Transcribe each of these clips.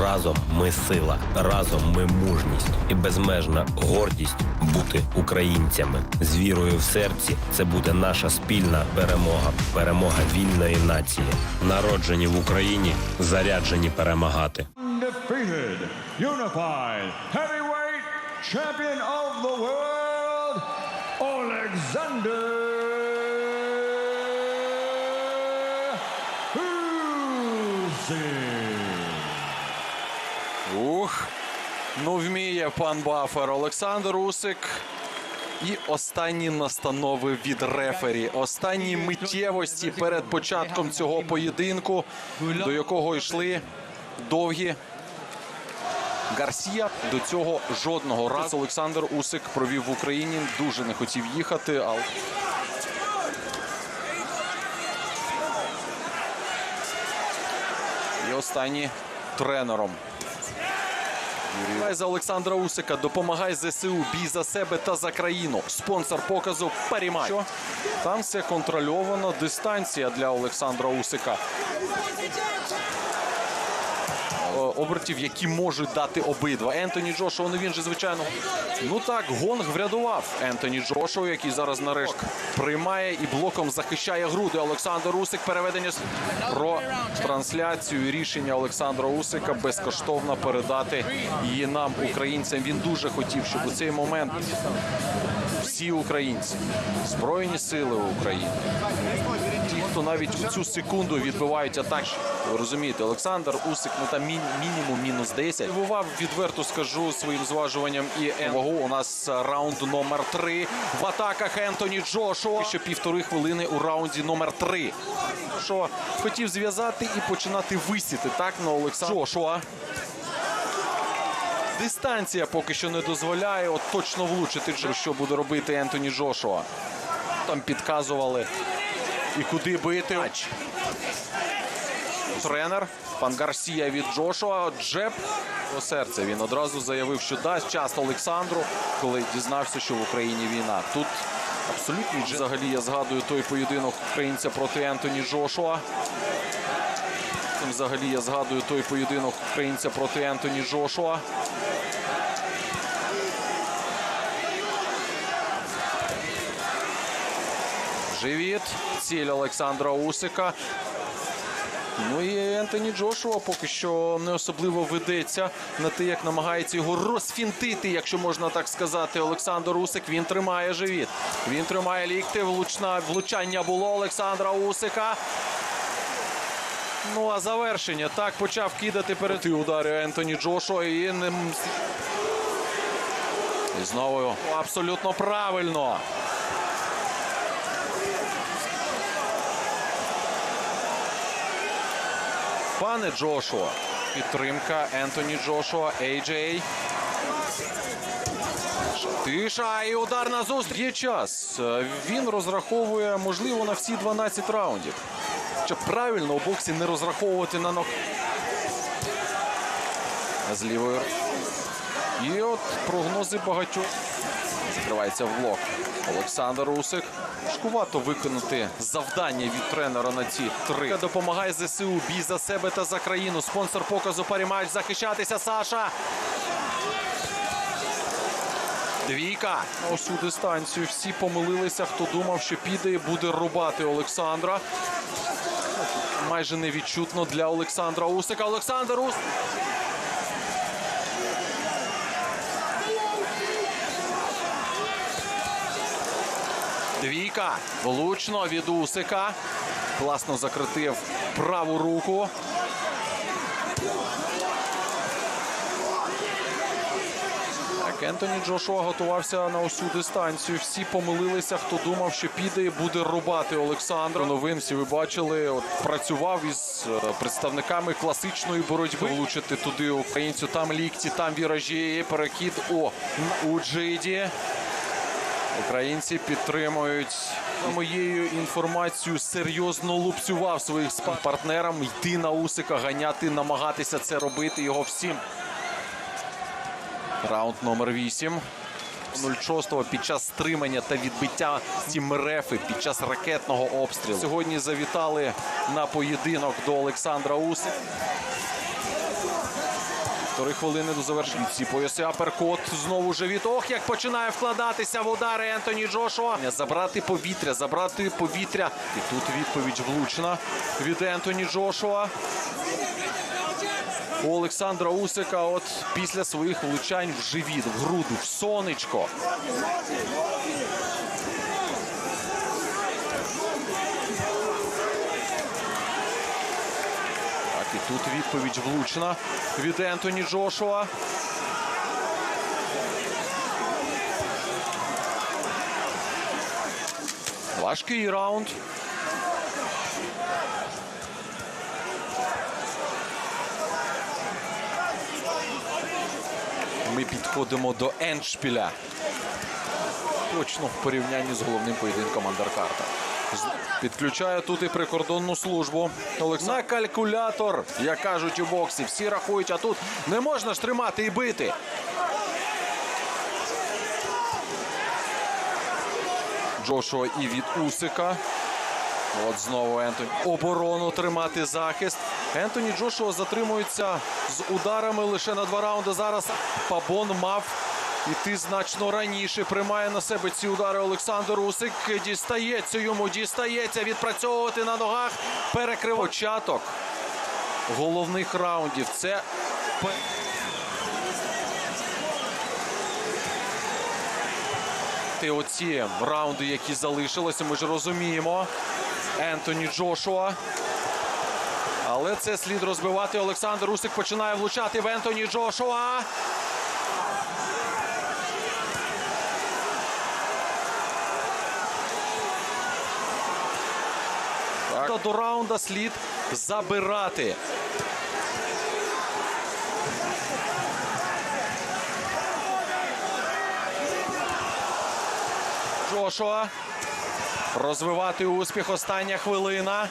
Разом ми сила, разом ми мужність і безмежна гордість бути українцями. З вірою в серці це буде наша спільна перемога, перемога вільної нації. Народжені в Україні, заряджені перемагати. undefeated, unified, heavyweight champion of the world, Alexander Usyk. Ух, ну вміє пан Бафер Олександр Усик. І останні настанови від рефері. Останні миттєвості перед початком цього поєдинку, до якого йшли довгі. Гарсія до цього жодного разу Олександр Усик провів в Україні. Дуже не хотів їхати, але і останні тренером. Юрій за Олександра Усика. Допомагай ЗСУ. Бій за себе та за країну. Спонсор показу Парімай. Що? Там все контрольовано. Дистанція для Олександра Усика. О, Обертів, які можуть дати обидва. Ентоні Джошуа, ну він же, звичайно. Ну так, гонг врядував Ентоні Джошуа, який зараз нарешті приймає і блоком захищає груди. Олександр Усик переведення про трансляцію. Рішення Олександра Усика безкоштовно передати її нам, українцям. Він дуже хотів, щоб у цей момент всі українці, збройні сили України, ті, хто навіть у цю секунду відбивають атаки. Ви розумієте, Олександр Усик, ну там мін- мінімум мінус 10. Дивував, відверто скажу своїм зважуванням і вагу. У нас раунд номер 3 в атаках Ентоні Джошуа. Ще півтори хвилини у раунді номер 3 Що хотів зв'язати і починати висіти так на Олександра Джошуа. Дистанція поки що не дозволяє от точно влучити, що буде робити Ентоні Джошуа. Там підказували і куди бити. Тренер пан Гарсія від Джошуа. Джеб у серце. Він одразу заявив, що дасть час Олександру, коли дізнався, що в Україні війна. Тут абсолютний джеб. Взагалі я згадую той поєдинок українця проти Ентоні Джошуа. Взагалі я згадую той поєдинок українця проти Ентоні Джошуа. Живіт. Ціль Олександра Усика. Ну і Ентоні Джошуа поки що не особливо ведеться на те, як намагається його розфінтити, якщо можна так сказати. Олександр Усик. Він тримає живіт. Він тримає лікти. Влучна влучання було Олександра Усика. Ну а завершення так почав кидати перед удари Ентоні Джошуа і не і знову абсолютно правильно. Пане Джошуа, підтримка Ентоні Джошуа, AJ. Тиша і удар на зустріч. Є час. Е, Він розраховує, можливо, на всі 12 раундів. Щоб правильно у боксі не розраховувати на ног. З лівою. І от прогнози багатьох. Закривається в блок. Олександр Усик. Шкувато виконати завдання від тренера на ці три. Допомагає ЗСУ. Бій за себе та за країну. Спонсор показу Парімач. Захищатися Саша. Двійка. Усю дистанцію. Всі помилилися. Хто думав, що піде і буде рубати Олександра. Майже невідчутно для Олександра Усика. Олександр Усик. Двійка. Влучно від Усика. Класно закритив праву руку. Так, Ентоні Джошуа готувався на усю дистанцію. Всі помилилися, хто думав, що піде і буде рубати Олександра. Новин всі ви бачили. От працював із е, представниками класичної боротьби. Влучити туди українцю. Там лікті, там віражі. О у Джиді. Українці підтримують моєю інформацією. Серйозно лупцював своїх партнерам йти на Усика, ганяти, намагатися це робити його всім. Раунд номер 8. 06-го під час стримання та відбиття Тімрефи під час ракетного обстрілу. Сьогодні завітали на поєдинок до Олександра Усика. Півтори хвилини до завершення. Ці пояси аперкот. Знову живіт. Ох, як починає вкладатися в удари Ентоні Джошуа. Забрати повітря, забрати повітря. І тут відповідь влучна від Ентоні Джошуа. У Олександра Усика от після своїх влучань в живіт, в груду, в сонечко. Тут відповідь влучна від Ентоні Джошуа. Важкий раунд. Ми підходимо до Еншпіля. Точно в порівнянні з головним поєдинком Андеркарта. Підключає тут і прикордонну службу. Олександр на калькулятор, як кажуть у боксі. Всі рахують, а тут не можна ж тримати і бити. Джошуа і від Усика. От знову Ентоні. Оборону тримати захист. Ентоні Джошуа затримується з ударами лише на два раунди. Зараз Пабон мав іти значно раніше. Приймає на себе ці удари Олександр Усик. Дістається йому, дістається відпрацьовувати на ногах. Перекрив початок головних раундів. Це Ти оці раунди, які залишилися, ми ж розуміємо. Ентоні Джошуа. Але це слід розбивати. Олександр Усик починає влучати в Ентоні Джошуа. Так. До раунда слід забирати. Джошуа. Розвивати успіх. Остання хвилина.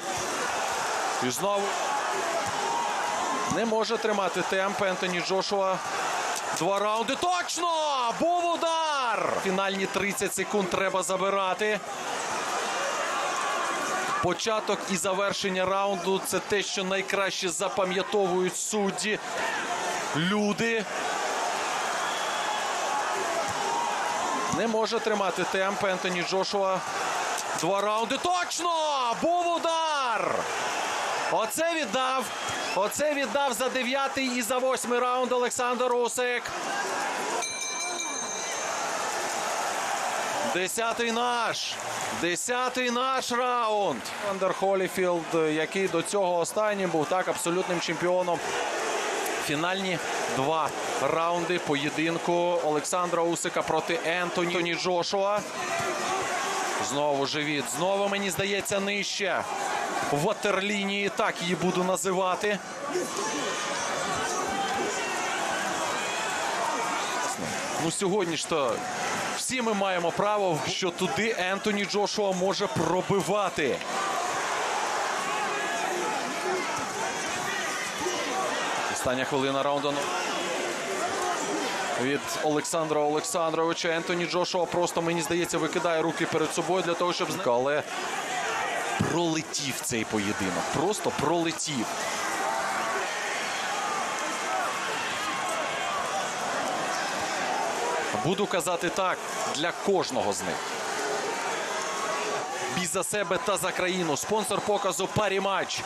І знову не може тримати темп Ентоні Джошуа. Два раунди. Точно! Був удар! Фінальні 30 секунд треба забирати. Початок і завершення раунду це те, що найкраще запам'ятовують судді. Люди. Не може тримати темп Ентоні Джошуа. Два раунди. Точно! Був удар! Оце віддав. Оце віддав за дев'ятий і за восьмий раунд Олександр Усик. Десятий наш. Десятий наш раунд. Андер Холіфілд, який до цього останнім був так абсолютним чемпіоном. Фінальні два раунди поєдинку Олександра Усика проти Ентоні Джошуа. Знову живіт. Знову мені здається нижче. Ватерлінії, так її буду називати. Ну сьогодні ж то всі ми маємо право, що туди Ентоні Джошуа може пробивати. Остання хвилина раунду. Від Олександра Олександровича Ентоні Джошуа просто, мені здається, викидає руки перед собою для того, щоб Але пролетів цей поєдинок. Просто пролетів. Буду казати так для кожного з них. Бій за себе та за країну. Спонсор показу парі матч.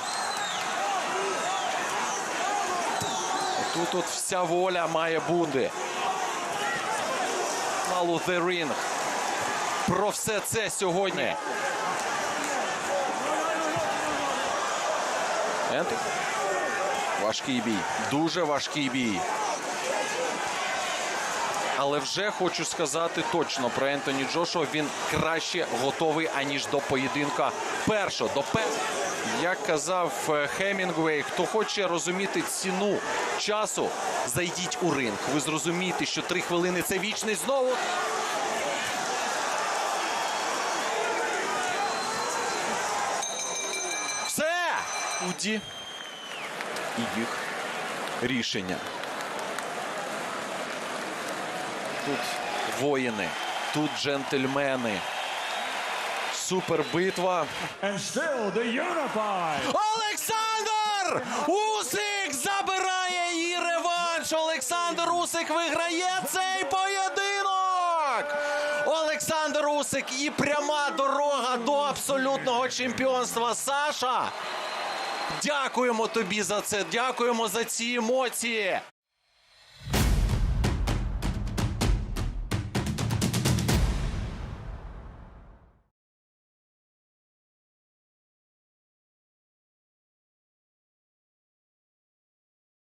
Тут от вся воля має бути. Малу The Ring. Про все це сьогодні. Важкий бій. Дуже важкий бій. Але вже хочу сказати точно про Ентоні Джошуа. Він краще готовий, аніж до поєдинка першого. До пер... Як казав е, Хемінгвей, хто хоче розуміти ціну часу, зайдіть у ринг. Ви зрозумієте, що три хвилини це вічність знову. Все! Уді. І їх рішення. Тут воїни, тут джентльмени. Супербитва. Олександр Усик забирає її реванш Олександр Усик виграє цей поєдинок. Олександр Усик і пряма дорога до абсолютного чемпіонства. Саша. Дякуємо тобі за це. Дякуємо за ці емоції.